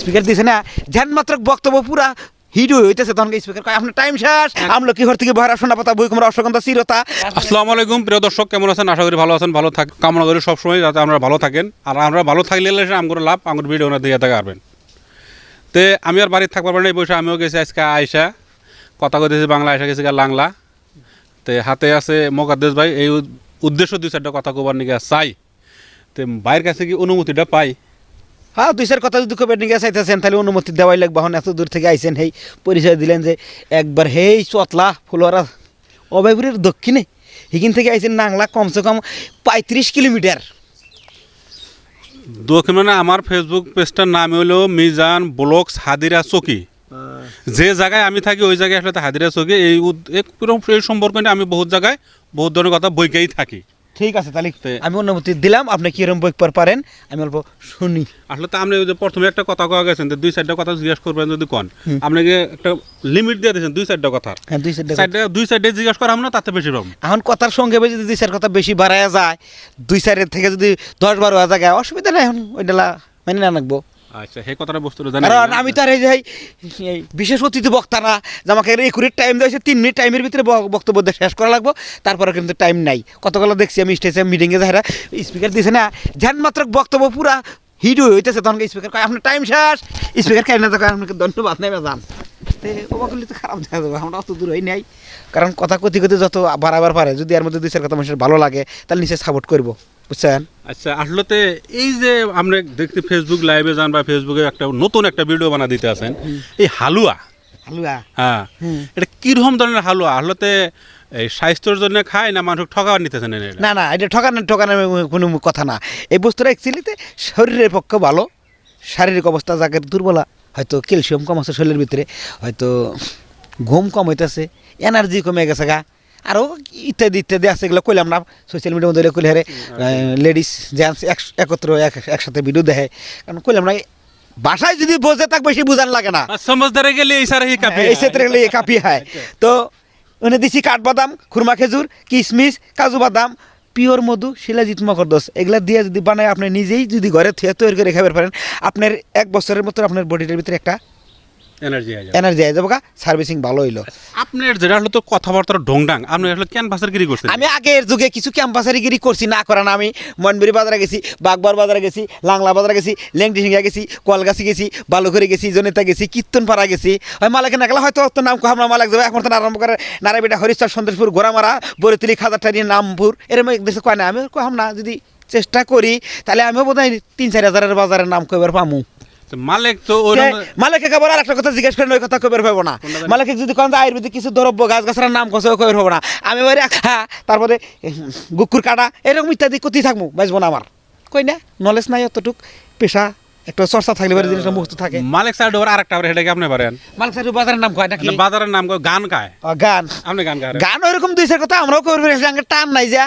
Speaker দিছে না ধ্যান মাত্র বক্তব্য পুরা হিট হইতেছে তখন স্পিকার কয় আপনার টাইম শেষ? আমলো কি হর থেকে ভরা শোনা পাতা বই কুমড়া অশ্বগন্ধা চিরতা? আসসালামু আলাইকুম প্রিয় দর্শক কেমন আছেন? আশা করি ভালো আছেন ভালো থাক কামনা করি সবসময় যাতে আমরা ভালো থাকেন। আর আমরা ভালো থাকলে আমার লাভ আমার ভিডিও না দিয়ে থাকে পারবেন তে আমি আর বাড়িতে থাকবার এই বসে আমিও গেছি আজকে আয়সা কথা কইতেছি বাংলা আয়সা গেছি লাংলা। তে হাতে আছে মোকাদ্দেশ ভাই এই উদ্দেশ্য দুই চারটা কথা কবার নিকে চাই। তে ভাইয়ের কাছে কি অনুমতিটা পাই? হ্যাঁ দুই চার কথা যদি কবে নিয়ে চাইতেছেন, তাহলে অনুমতি দেওয়াই লাগবে। এখন এত দূর থেকে আইছেন, হেই, পরিচয় দিলেন যে একবার, হেই, চতলা, ফুলওয়ারা অবাইপুরের দক্ষিণে। এখান থেকে আইছেন নাংলা, কমসে কম পঁয়ত্রিশ কিলোমিটার। দক্ষিণ আমার ফেসবুক পেজটার নাম হলো মিজান ব্লগস হাদিরা চকি। যে জায়গায় আমি থাকি, ওই জায়গায় আসলে হাদিরা চকি। এই সম্পর্কে আমি বহুত জায়গায়, বহুত ধরনের কথা বইকেই থাকি। ঠিক আছে তাহলে আমি অনুমতি দিলাম আপনি কিরম বই পর পারেন আমি অল্প শুনি। আসলে তো আপনি যে প্রথমে একটা কথা কওয়া গেছেন যে দুই চারটা কথা জিজ্ঞাসা করবেন যদি কন। আপনাকে একটা লিমিট দিয়ে দিয়েছেন দুই চারটা কথার? হ্যাঁ দুই চার চারটা দুই চারটে জিজ্ঞাসা করা না তাতে বেশি পাবো এখন কথার সঙ্গে যদি দুই চার কথা বেশি বাড়ায়া যায় দুই চারের থেকে যদি দশ বারো হাজার যায় অসুবিধা নাই এখন ওইটা মানে না রাখব আচ্ছা সেই কথাটা বস্তুটা জানি কারণ আমি তো আর এই যে এই- বিশেষ অতিথি বক্তা না যে আমাকে একুরেট টাইম দিয়েছে তিন মিনিট টাইমের ভিতরে বক্তব্য শেষ করা লাগবো। তারপরে কিন্তু টাইম নাই। কতগুলো দেখছি আমি স্টেজে মিটিংয়ে যারা স্পিকার দিছে না ধ্যান মাত্র বক্তব্য পুরা হিট হইতেছে। তখন স্পিকার কয় আপনার টাইম শেষ। স্পিকার কেন না তখন আপনাকে ধন্যবাদ নেবে যান তে ওবা করলে তো খারাপ দেখা যাবে আমরা অত দূর হই নাই। কারণ কথা কথি কথি যত বাড়াবার পারে যদি এর মধ্যে দুই চার কথা মানুষের ভালো লাগে তাহলে নিশ্চয় সাপোর্ট করব। বুঝছেন আচ্ছা আসলেতে এই যে আমরা দেখতে ফেসবুক লাইভে যান বা ফেসবুকে একটা নতুন একটা ভিডিও বানা দিতে আছেন এই হালুয়া। হালুয়া। হ্যাঁ। এটা কীরকম ধরনের হালুয়া? আসলে এই স্বাস্থ্যের জন্য খায় না মানুষ ঠকাবার নিতেছেন না না এটা ঠকানো ঠকানোর কোনো কথা না। এই বস্তুটা অ্যাকচুয়ালিতে শরীরের পক্ষে ভালো। শারীরিক অবস্থা যাকে দুর্বলা হয়তো ক্যালসিয়াম কম আছে শরীরের ভিতরে হয়তো ঘুম কম হইতেছে এনার্জি কমে গেছে গা। আরও ইত্যাদি ইত্যাদি আছে এগুলো কইলাম না। সোশ্যাল মিডিয়ার মধ্যে কইলে হারে লেডিস জেন্টস একত্র একসাথে ভিডিও দেখে। কারণ কইলাম না বাসায় যদি বোঝে তাক বেশি বুঝান লাগে না। আর সমঝদারে গেলে এই সারা হি কাপি। এই ক্ষেত্রে গেলে এই কাপি হয়। তো ওনে দিছি কাঠবাদাম খুরমা খেজুর কিশমিশ কাজু বাদাম পিওর মধু শিলাজিৎ মকরদোস এগুলা দিয়ে যদি বানায় আপনি নিজেই যদি ঘরে থুয়ে তৈরি করে খাবার পারেন আপনার এক বছরের মতো আপনার বডিটার ভিতরে একটা এনার্জি আই যাব। সার্ভিসিং ভালো হইল। আপনার যেটা হলো তো কথাবার্তার ঢংডাং আপনি আসলে ক্যানভাসের গিরি করছেন। আমি আগের যুগে কিছু ক্যাম্পাসারি গিরি করছি না করা না আমি। মনবিরি বাজারে গেছি বাগবার বাজারে গেছি লাংলা বাজারে গেছি লেংটি সিংহা গেছি কলগাছি গেছি বালুঘরে গেছি জনিতা গেছি কীর্তনপাড়া গেছি। হয় মালাকে নাকলা হয়তো অত নাম কো আমরা মালাক যাবে এখন তো আরম্ভ করে নারায়ণবিটা হরিশ্চর সন্দেশপুর গোড়ামারা বরিতুলি খাদারটারি নামপুর। এরকম দেশে কয় না আমি কহাম না যদি চেষ্টা করি তাহলে আমিও বোধ হয় তিন চার হাজারের বাজারের নাম কইবার পামু। মালিক তো ওই কেবল আর একটা কথা জিজ্ঞেস করেন ওই কথা কইবার পাবো না? মালিকে যদি কোন আয়ুর্বেদিক কিছু দ্রব্য গাছ গাছের নাম কছে কইবার পাবো না? আমি ওই হ্যাঁ। তারপরে গুকুর কাটা। এরকম ইত্যাদি কতি থাকব বাঁচবো না আমার। কই না? নলেজ নাই অতটুক। পেশা একটা চর্চা থাকলে পারে জিনিসটা মুক্ত থাকে। মালিক সাইড ওর আরেকটা আপনি পারেন। মালিক সাহেব বাজারের নাম কয় নাকি? বাজারের নাম কয় গান গায় গান। আপনি গান গায় গান ওইরকম দুই কথা আমরাও টান নাই যা।